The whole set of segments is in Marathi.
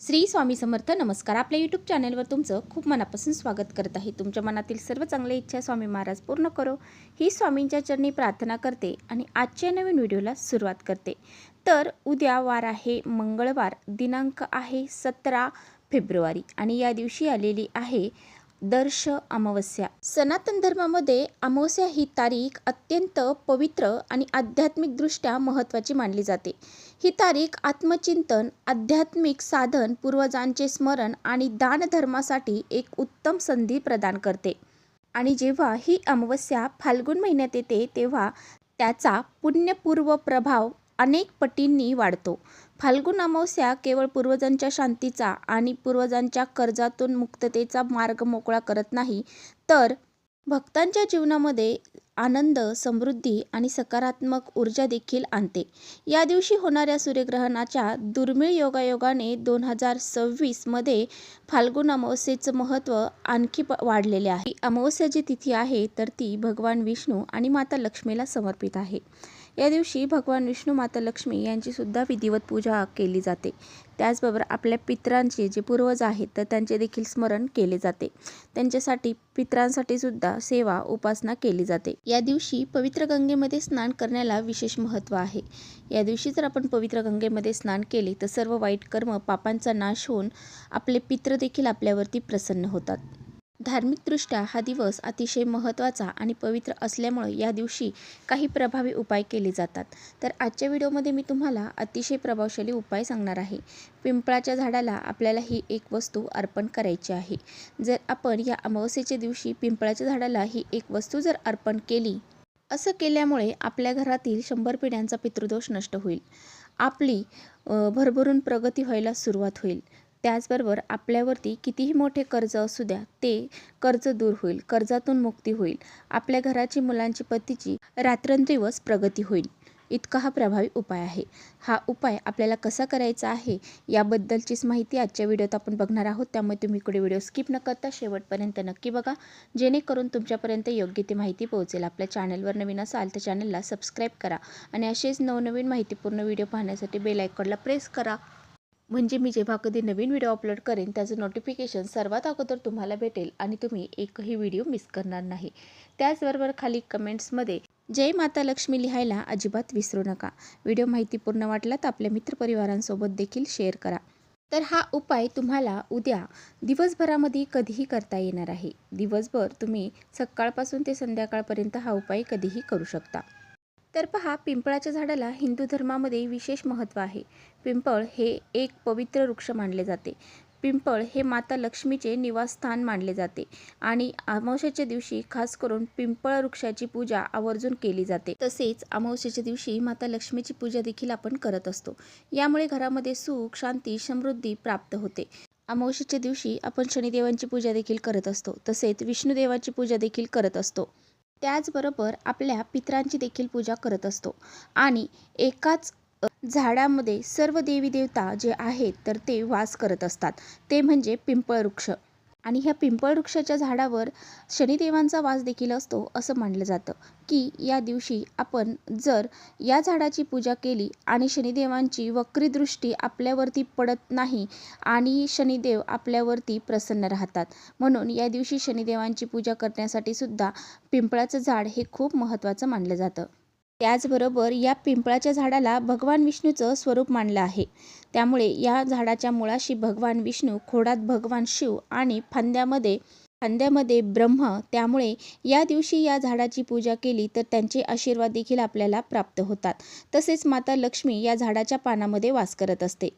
श्री स्वामी समर्थ नमस्कार. आपल्या यूट्यूब चॅनलवर तुमचं खूप मनापासून स्वागत करत आहे. तुमच्या मनातील सर्व चांगल्या इच्छा स्वामी महाराज पूर्ण करो. ही स्वामींच्या चरणी प्रार्थना करते आणि आजच्या नवीन व्हिडिओला सुरुवात करते. तर उद्या वार आहे मंगळवार. दिनांक आहे सतरा फेब्रुवारी आणि या दिवशी आलेली आहे दर्श अमावस्या. सनातन धर्मामध्ये अमावस्या ही तारीख अत्यंत पवित्र आणि आध्यात्मिकदृष्ट्या महत्त्वाची मानली जाते. ही तारीख आत्मचिंतन आध्यात्मिक साधन पूर्वजांचे स्मरण आणि दानधर्मासाठी एक उत्तम संधी प्रदान करते. आणि जेव्हा ही अमावस्या फाल्गुन महिन्यात येते तेव्हा त्याचा पुण्यपूर्व प्रभाव अनेक पटींनी वाढतो. फाल्गुन अमावस्या केवळ पूर्वजांच्या शांतीचा आणि पूर्वजांच्या कर्जातून मुक्ततेचा मार्ग मोकळा करत नाही तर भक्तांच्या जीवनामध्ये आनंद समृद्धी आणि सकारात्मक ऊर्जा देखील आणते. या दिवशी होणाऱ्या सूर्यग्रहणाच्या दुर्मिळ योगायोगाने दोन हजार सव्वीसमध्ये फाल्गुन अमावस्येचं महत्त्व आणखी वाढलेले आहे. अमावस्या जी तिथी आहे तर ती भगवान विष्णू आणि माता लक्ष्मीला समर्पित आहे. या दिवशी भगवान विष्णू माता लक्ष्मी यांचीसुद्धा विधिवत पूजा केली जाते. त्याचबरोबर आपल्या पितरांचे जे पूर्वज आहेत तर त्यांचे देखील स्मरण केले जाते. त्यांच्यासाठी पितरांसाठी सुद्धा सेवा उपासना केली जाते. या दिवशी पवित्र गंगेमध्ये स्नान करण्याला विशेष महत्त्व आहे. या दिवशी जर आपण पवित्र गंगेमध्ये स्नान केले तर सर्व वाईट कर्म पापांचा नाश होऊन आपले पित्र देखील आपल्यावरती प्रसन्न होतात. धार्मिकदृष्ट्या हा दिवस अतिशय महत्त्वाचा आणि पवित्र असल्यामुळे या दिवशी काही प्रभावी उपाय केले जातात. तर आजच्या व्हिडिओमध्ये मी तुम्हाला अतिशय प्रभावशाली उपाय सांगणार आहे. पिंपळाच्या झाडाला आपल्याला ही एक वस्तू अर्पण करायची आहे. जर आपण या अमावस्येच्या दिवशी पिंपळाच्या झाडाला ही एक वस्तू जर अर्पण केली असं केल्यामुळे आपल्या घरातील शंभर पिढ्यांचा पितृदोष नष्ट होईल. आपली भरभरून प्रगती व्हायला सुरुवात होईल. त्याचबरोबर आपल्यावरती कितीही मोठे कर्ज असू द्या ते कर्ज दूर होईल कर्जातून मुक्ती होईल. आपल्या घराची मुलांची पतीची रात्रंदिवस प्रगती होईल. इतका हा प्रभावी उपाय आहे. हा उपाय आपल्याला कसा करायचा आहे याबद्दलचीच माहिती आजच्या व्हिडिओत आपण बघणार आहोत. त्यामुळे तुम्ही इकडे व्हिडिओ स्किप न करता शेवटपर्यंत नक्की बघा. जेणेकरून तुमच्यापर्यंत योग्य ती माहिती पोहोचेल. आपल्या चॅनलवर नवीन असाल तर चॅनलला सबस्क्राईब करा आणि असेच नवनवीन माहितीपूर्ण व्हिडिओ पाहण्यासाठी बेल आयकॉनला प्रेस करा. म्हणजे मी जेव्हा कधी नवीन व्हिडिओ अपलोड करेन त्याचं नोटिफिकेशन सर्वात अगोदर तुम्हाला भेटेल आणि तुम्ही एकही व्हिडिओ मिस करणार नाही. त्याचबरोबर खाली कमेंट्समध्ये जय माता लक्ष्मी लिहायला अजिबात विसरू नका. व्हिडिओ माहितीपूर्ण वाटला तर आपल्या मित्रपरिवारांसोबत देखील शेअर करा. तर हा उपाय तुम्हाला उद्या दिवसभरामध्ये कधीही करता येणार आहे. दिवसभर तुम्ही सकाळपासून ते संध्याकाळपर्यंत हा उपाय कधीही करू शकता. तर पहा पिंपळाच्या झाडाला हिंदू धर्मामध्ये विशेष महत्त्व आहे. पिंपळ हे एक पवित्र वृक्ष मानले जाते. पिंपळ हे माता लक्ष्मीचे निवासस्थान मानले जाते आणि अमावस्येच्या दिवशी खास करून पिंपळ वृक्षाची पूजा आवर्जून केली जाते. तसेच अमावस्येच्या दिवशी माता लक्ष्मीची पूजा देखील आपण करत असतो. यामुळे घरामध्ये सुख शांती समृद्धी प्राप्त होते. अमावस्येच्या दिवशी आपण शनिदेवांची पूजा देखील करत असतो. तसेच विष्णुदेवाची पूजा देखील करत असतो. त्याचबरोबर आपल्या पितरांची देखील पूजा करत असतो. आणि एकाच झाडामध्ये सर्व देवी देवता जे आहेत तर ते वास करत असतात. ते म्हणजे पिंपळ वृक्ष आणि ह्या पिंपळ वृक्षाच्या झाडावर शनिदेवांचा वास देखील असतो असं मानलं जातं. की या दिवशी आपण जर या झाडाची पूजा केली आणि शनिदेवांची वक्री दृष्टी आपल्यावरती पडत नाही आणि शनिदेव आपल्यावरती प्रसन्न राहतात. म्हणून या दिवशी शनिदेवांची पूजा करण्यासाठी सुद्धा पिंपळाचं झाड हे खूप महत्त्वाचं मानलं जातं. त्याचबरोबर या पिंपळाच्या झाडाला भगवान विष्णूचं स्वरूप मानलं आहे. त्यामुळे या झाडाच्या मुळाशी भगवान विष्णू खोडात भगवान शिव आणि फांद्यामध्ये खांद्यामध्ये ब्रह्म त्यामुळे या दिवशी या झाडाची पूजा केली तर त्यांचे आशीर्वाद देखील आपल्याला प्राप्त होतात. तसेच माता लक्ष्मी या झाडाच्या पानामध्ये वास करत असते.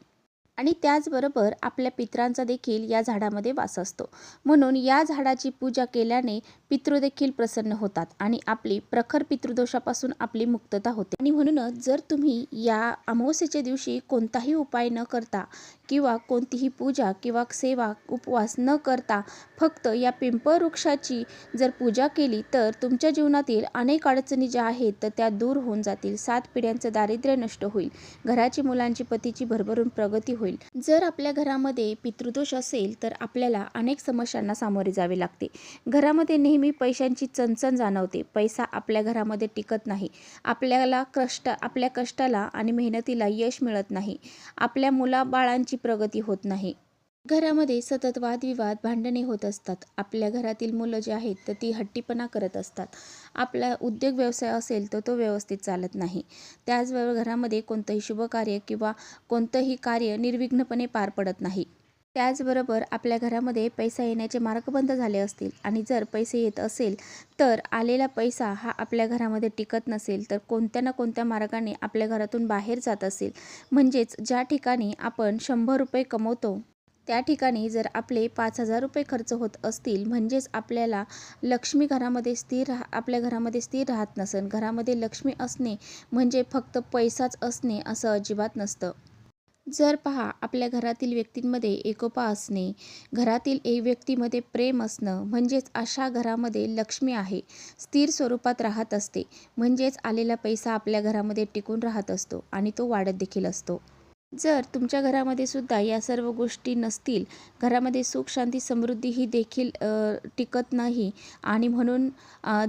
आणि त्याचबरोबर आपल्या पित्रांचा देखील या झाडामध्ये वास असतो. म्हणून या झाडाची पूजा केल्याने पितृदेखील प्रसन्न होतात आणि आपली प्रखर पितृदोषापासून आपली मुक्तता होते. आणि म्हणूनच जर तुम्ही या अमावस्येच्या दिवशी कोणताही उपाय न करता किंवा कोणतीही पूजा किंवा सेवा उपवास न करता फक्त या पिंपळ वृक्षाची जर पूजा केली तर तुमच्या जीवनातील अनेक अडचणी ज्या आहेत तर त्या दूर होऊन जातील. सात पिढ्यांचं दारिद्र्य नष्ट होईल. घराची मुलांची पतीची भरभरून प्रगती होईल. जर आपल्या घरामध्ये पितृदोष असेल तर आपल्याला अनेक समस्यांना सामोरे जावे लागते. घरामध्ये नेहमी पैशांची चणचण जाणवते. पैसा आपल्या घरामध्ये टिकत नाही. आपल्याला कष्ट आपल्या कष्टाला आणि मेहनतीला यश मिळत नाही. आपल्या मुलाबाळांची प्रगती होत नाही. घरामध्ये सतत वादविवाद भांडणे होत असतात. आपल्या घरातील मुलं जे आहेत तर ती हट्टीपणा करत असतात. आपला उद्योग व्यवसाय असेल तर तो व्यवस्थित चालत नाही. त्याचबरोबर घरामध्ये कोणतंही शुभकार्य किंवा कोणतंही कार्य निर्विघ्नपणे पार पडत नाही. त्याचबरोबर आपल्या घरामध्ये पैसा येण्याचे मार्ग बंद झाले असतील आणि जर पैसे येत असेल तर आलेला पैसा हा आपल्या घरामध्ये टिकत नसेल तर कोणत्या ना कोणत्या मार्गाने आपल्या घरातून बाहेर जात असेल. म्हणजेच ज्या ठिकाणी आपण शंभर रुपये कमवतो त्या ठिकाणी जर आपले पाच हजार रुपये खर्च होत असतील म्हणजेच आपल्याला लक्ष्मी घरामध्ये स्थिर राहा आपल्या घरामध्ये स्थिर राहत नसेल घरामध्ये लक्ष्मी असणे म्हणजे फक्त पैसाच असणे असं अजिबात नसतं. जर पहा आपल्या घरातील व्यक्तींमध्ये एकोपा असणे घरातील एक व्यक्तीमध्ये प्रेम असणं म्हणजेच अशा घरामध्ये लक्ष्मी आहे स्थिर स्वरूपात राहत असते म्हणजेच आलेला पैसा आपल्या घरामध्ये टिकून राहत असतो आणि तो वाढत देखील असतो. जर तुमच्या घरामध्ये सुद्धा या सर्व गोष्टी नसतील घरामध्ये सुख शांती समृद्धी ही देखील टिकत नाही आणि म्हणून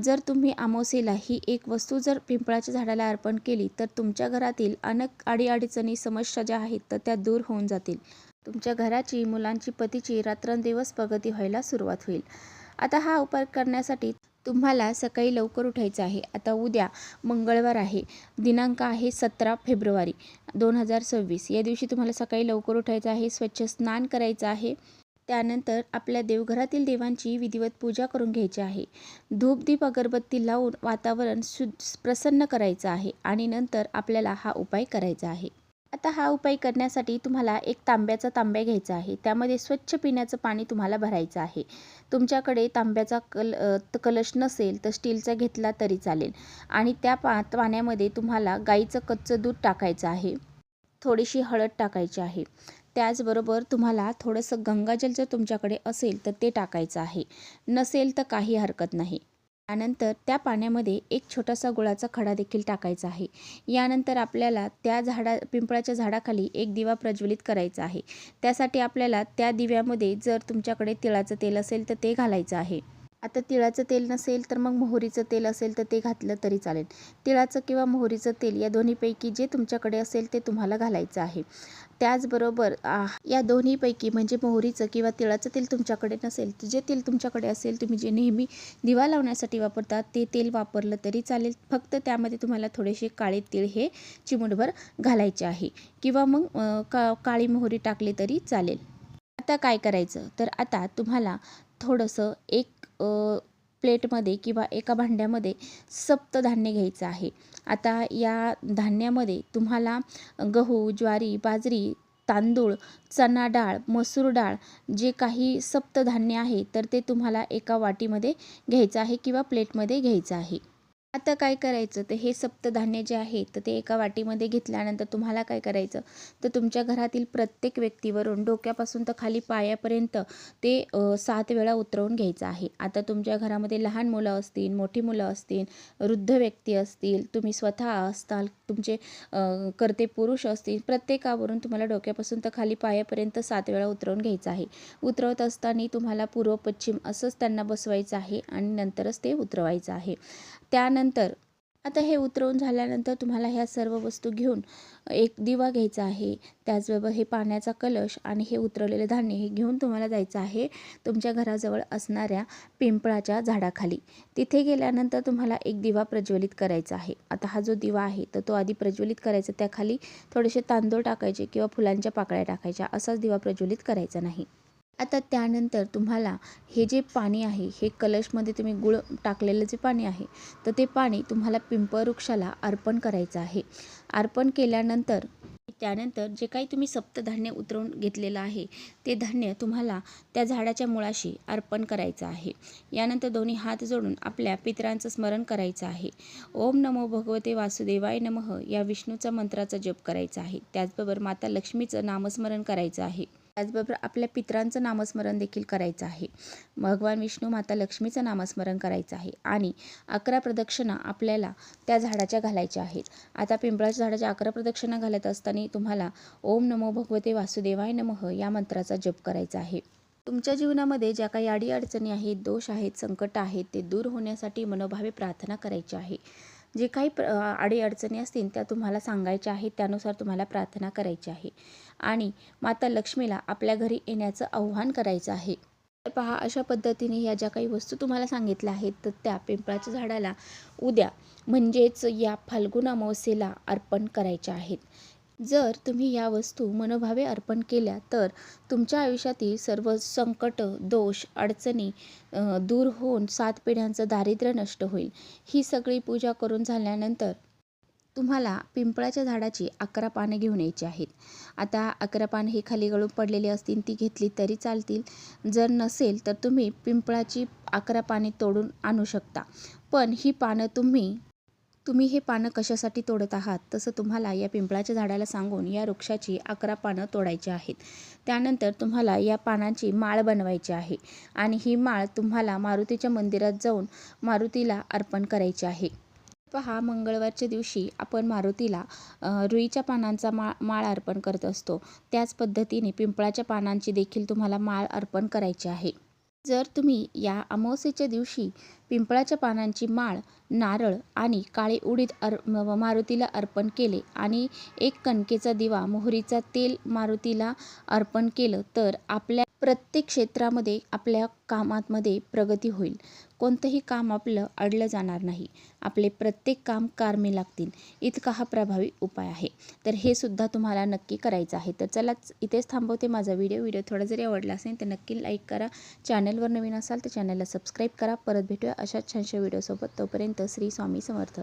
जर तुम्ही आमोसेला ही एक वस्तू जर पिंपळाच्या झाडाला अर्पण केली तर तुमच्या घरातील अनेक अडीअडचणी समस्या ज्या आहेत तर त्या दूर होऊन जातील. तुमच्या घराची मुलांची पतीची रात्रंदिवस प्रगती व्हायला सुरुवात होईल. आता हा उपाय करण्यासाठी तुम्हाला सकाळी लवकर उठायचं आहे. आता उद्या मंगळवार आहे. दिनांक आहे सतरा फेब्रुवारी दोन हजार सव्वीस. या दिवशी तुम्हाला सकाळी लवकर उठायचं आहे स्वच्छ स्नान करायचं आहे. त्यानंतर आपल्या देवघरातील देवांची विधिवत पूजा करून घ्यायची आहे. धूपदीप अगरबत्ती लावून वातावरण शु प्रसन्न करायचं आहे आणि नंतर आपल्याला हा उपाय करायचा आहे. आता हा उपाय करण्यासाठी तुम्हाला एक तांब्याचा तांब्या घ्यायचा आहे. त्यामध्ये स्वच्छ पिण्याचं पाणी तुम्हाला भरायचं आहे. तुमच्याकडे तांब्याचा कल कलश नसेल तर स्टीलचा घेतला तरी चालेल. आणि त्या पा पाण्यामध्ये तुम्हाला गाईचं कच्चं दूध टाकायचं आहे. थोडीशी हळद टाकायची आहे. त्याचबरोबर तुम्हाला थोडंसं गंगाजल जर तुमच्याकडे असेल तर ते टाकायचं आहे. नसेल तर काही हरकत नाही. त्यानंतर त्या पाण्यामध्ये एक छोटासा गुळाचा खडा देखील टाकायचा आहे. यानंतर आपल्याला त्या झाडा पिंपळाच्या झाडाखाली एक दिवा प्रज्वलित करायचा आहे. त्यासाठी आपल्याला त्या दिव्यामध्ये जर तुमच्याकडे तिळाचं तेल असेल तर ते घालायचं आहे. आता तिळाचं तेल नसेल तर मग मोहरीचं तेल असेल तर ते घातलं तरी चालेल. तिळाचं किंवा मोहरीचं तेल या दोन्हीपैकी जे तुमच्याकडे असेल ते तुम्हाला घालायचं आहे. त्याचबरोबर या दोन्हीपैकी म्हणजे मोहरीचं किंवा तिळाचं तेल तुमच्याकडे नसेल तर जे तेल तुमच्याकडे असेल तुम्ही जे नेहमी दिवा लावण्यासाठी वापरतात ते तेल वापरलं तरी चालेल. फक्त त्यामध्ये तुम्हाला थोडेसे काळे तीळ हे चिमूटभर घालायचे आहे. किंवा मग का काळी मोहरी टाकली तरी चालेल. आता काय करायचं? तर आता तुम्हाला थोडंसं एक प्लेटमध्ये किंवा एका भांड्यामध्ये सप्तधान्य घ्यायचं आहे. आता या धान्यामध्ये तुम्हाला गहू ज्वारी बाजरी तांदूळ चणा डाळ मसूर डाळ जे काही सप्तधान्य आहे तर ते तुम्हाला एका वाटीमध्ये घ्यायचं आहे किंवा प्लेटमध्ये घ्यायचं आहे. आता काय करायचं? तर हे सप्तधान्य जे आहे तर ते एका वाटीमध्ये घेतल्यानंतर तुम्हाला काय करायचं? तर तुमच्या घरातील प्रत्येक व्यक्तीवरून डोक्यापासून तर खाली पायापर्यंत ते सात वेळा उतरवून घ्यायचं आहे. आता तुमच्या घरामध्ये लहान मुलं असतील मोठी मुलं असतील वृद्ध व्यक्ती असतील तुम्ही स्वतः असताल तुमचे करते कर्ते पुरुष असतील प्रत्येकावरून तुम्हाला डोक्यापासून तर खाली पायापर्यंत सात वेळा उतरवून घ्यायचं आहे. उतरवत असताना तुम्हाला पूर्व पश्चिम असंच त्यांना बसवायचं आहे आणि नंतरच ते उतरवायचं आहे. त्यानंतर आता हे उतरवून झाल्यानंतर तुम्हाला ह्या सर्व वस्तू घेऊन एक दिवा घ्यायचा आहे. त्याचबरोबर हे पाण्याचा कलश आणि हे उतरवलेले धान्य हे घेऊन तुम्हाला जायचं आहे तुमच्या घराजवळ असणाऱ्या पिंपळाच्या झाडाखाली. तिथे गेल्यानंतर तुम्हाला एक दिवा प्रज्वलित करायचा आहे. आता हा जो दिवा आहे तर तो आधी प्रज्वलित करायचा. त्याखाली थोडेसे तांदूळ टाकायचे किंवा फुलांच्या पाकळ्या टाकायच्या. असाच दिवा प्रज्वलित करायचा नाही. आता त्यानंतर तुम्हाला हे जे पाणी आहे हे कलशमध्ये तुम्ही गुळ टाकलेलं जे पाणी आहे तर ते पाणी तुम्हाला पिंपळ वृक्षाला अर्पण करायचं आहे. अर्पण केल्यानंतर त्यानंतर जे काही तुम्ही सप्तधान्य उतरवून घेतलेलं आहे ते धान्य तुम्हाला त्या झाडाच्या मुळाशी अर्पण करायचं आहे. यानंतर दोन्ही हात जोडून आपल्या पितरांचं स्मरण करायचं आहे. ओम नमो भगवते वासुदेवाय नमः या विष्णूचा मंत्राचा जप करायचा आहे. त्याचबरोबर माता लक्ष्मीचं नामस्मरण करायचं आहे. त्याचबरोबर आपल्या पित्रांचं नामस्मरण देखील करायचं आहे. भगवान विष्णू माता लक्ष्मीचं नामस्मरण करायचं आहे. आणि अकरा प्रदक्षिणा आपल्याला त्या झाडाच्या घालायच्या आहेत. आता पिंपळाच्या झाडाच्या अकरा प्रदक्षिणा घालत असताना तुम्हाला ओम नमो भगवते वासुदेवाय नमः या मंत्राचा जप करायचा आहे. तुमच्या जीवनामध्ये ज्या काही अडीअडचणी आहेत दोष आहेत संकट आहेत ते दूर होण्यासाठी मनोभावे प्रार्थना करायची आहे. जे काही प्र अडीअडचणी असतील त्या तुम्हाला सांगायच्या आहेत त्यानुसार तुम्हाला प्रार्थना करायची आहे. आणि माता लक्ष्मीला आपल्या घरी येण्याचं आव्हान करायचं आहे. तर पहा अशा पद्धतीने ह्या ज्या काही वस्तू तुम्हाला सांगितल्या आहेत तर त्या पिंपळाच्या झाडाला उद्या म्हणजेच या फाल्गुन अमावस्येला अर्पण करायच्या आहेत. जर तुम्ही या वस्तू मनोभावे अर्पण केल्या तर तुमच्या आयुष्यातील सर्व संकट दोष अडचणी दूर होऊन सात पिढ्यांचं दारिद्र्य नष्ट होईल. ही सगळी पूजा करून झाल्यानंतर तुम्हाला पिंपळाच्या झाडाची अकरा पाने घेऊन यायची आहेत. आता अकरा पानं ही खाली गळून पडलेली असतील ती घेतली तरी चालतील. जर नसेल तर तुम्ही पिंपळाची अकरा पाने तोडून आणू शकता. पण ही पानं तुम्ही तुम्ही हे पानं कशासाठी तोडत आहात? तसं तुम्हाला या पिंपळाच्या झाडाला सांगून या वृक्षाची अकरा पानं तोडायची आहेत. त्यानंतर तुम्हाला या पानांची माळ बनवायची आहे आणि ही माळ तुम्हाला मारुतीच्या मंदिरात जाऊन मारुतीला अर्पण करायची आहे. पहा मंगळवारच्या दिवशी आपण मारुतीला रुईच्या पानांचा मा माळ अर्पण करत असतो. त्याच पद्धतीने पिंपळाच्या पानांची देखील तुम्हाला माळ अर्पण करायची आहे. जर तुम्ही या अमावस्येच्या दिवशी पिंपळाच्या पानांची माळ नारळ आणि काळे उडीद अर मारुतीला अर्पण केले आणि एक कणकेचा दिवा मोहरीचा तेल मारुतीला अर्पण केलं तर आपल्या प्रत्येक क्षेत्रामध्ये आपल्या कामातमध्ये प्रगती होईल. कोणतंही काम आपलं अडलं जाणार नाही. आपले प्रत्येक काम कारमी लागतील. इतका हा प्रभावी उपाय आहे. तर हे सुद्धा तुम्हाला नक्की करायचं आहे. तर चला इथेच थांबवते माझा व्हिडिओ. व्हिडिओ थोडा जरी आवडला असेल तर नक्की लाईक करा. चॅनलवर नवीन असाल तर चॅनलला सबस्क्राईब करा. परत भेटूया अशाच छानशा व्हिडिओसोबत तोपर्यंत श्री स्वामी समर्थ.